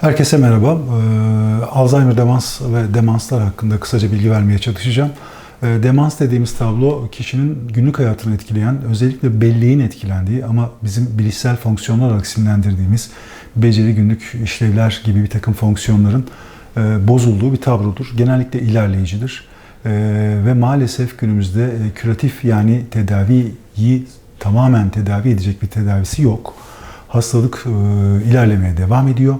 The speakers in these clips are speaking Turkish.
Herkese merhaba. Ee, Alzheimer demans ve demanslar hakkında kısaca bilgi vermeye çalışacağım. Ee, demans dediğimiz tablo kişinin günlük hayatını etkileyen, özellikle belleğin etkilendiği ama bizim bilişsel fonksiyonlar olarak isimlendirdiğimiz beceri, günlük işlevler gibi bir takım fonksiyonların e, bozulduğu bir tablodur. Genellikle ilerleyicidir. Ee, ve maalesef günümüzde e, küratif yani tedaviyi tamamen tedavi edecek bir tedavisi yok. Hastalık e, ilerlemeye devam ediyor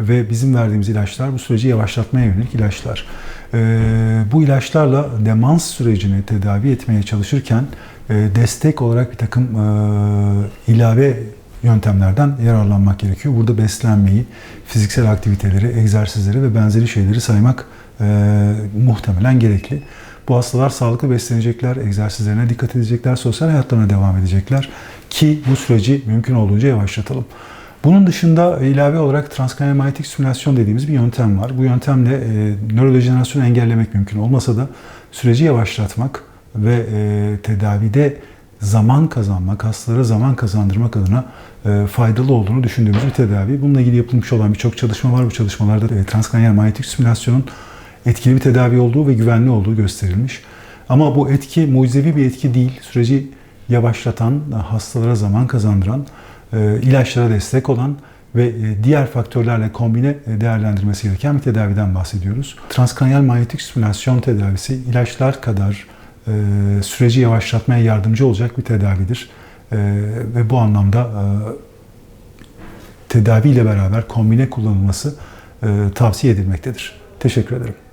ve bizim verdiğimiz ilaçlar bu süreci yavaşlatmaya yönelik ilaçlar. Ee, bu ilaçlarla demans sürecini tedavi etmeye çalışırken e, destek olarak bir takım e, ilave yöntemlerden yararlanmak gerekiyor. Burada beslenmeyi, fiziksel aktiviteleri, egzersizleri ve benzeri şeyleri saymak e, muhtemelen gerekli. Bu hastalar sağlıklı beslenecekler, egzersizlerine dikkat edecekler, sosyal hayatlarına devam edecekler ki bu süreci mümkün olduğunca yavaşlatalım. Bunun dışında ilave olarak transkranial manyetik stimülasyon dediğimiz bir yöntem var. Bu yöntemle e, nörodejenerasyonu engellemek mümkün olmasa da süreci yavaşlatmak ve e, tedavide zaman kazanmak, hastalara zaman kazandırmak adına e, faydalı olduğunu düşündüğümüz bir tedavi. Bununla ilgili yapılmış olan birçok çalışma var. Bu çalışmalarda e, transkranial manyetik stimülasyonun etkili bir tedavi olduğu ve güvenli olduğu gösterilmiş. Ama bu etki mucizevi bir etki değil. Süreci yavaşlatan, hastalara zaman kazandıran, ilaçlara destek olan ve e, diğer faktörlerle kombine e, değerlendirmesi gereken bir tedaviden bahsediyoruz. Transkranial manyetik stimülasyon tedavisi ilaçlar kadar süreci yavaşlatmaya yardımcı olacak bir tedavidir. Ve bu anlamda tedavi ile beraber kombine kullanılması tavsiye edilmektedir. Teşekkür ederim.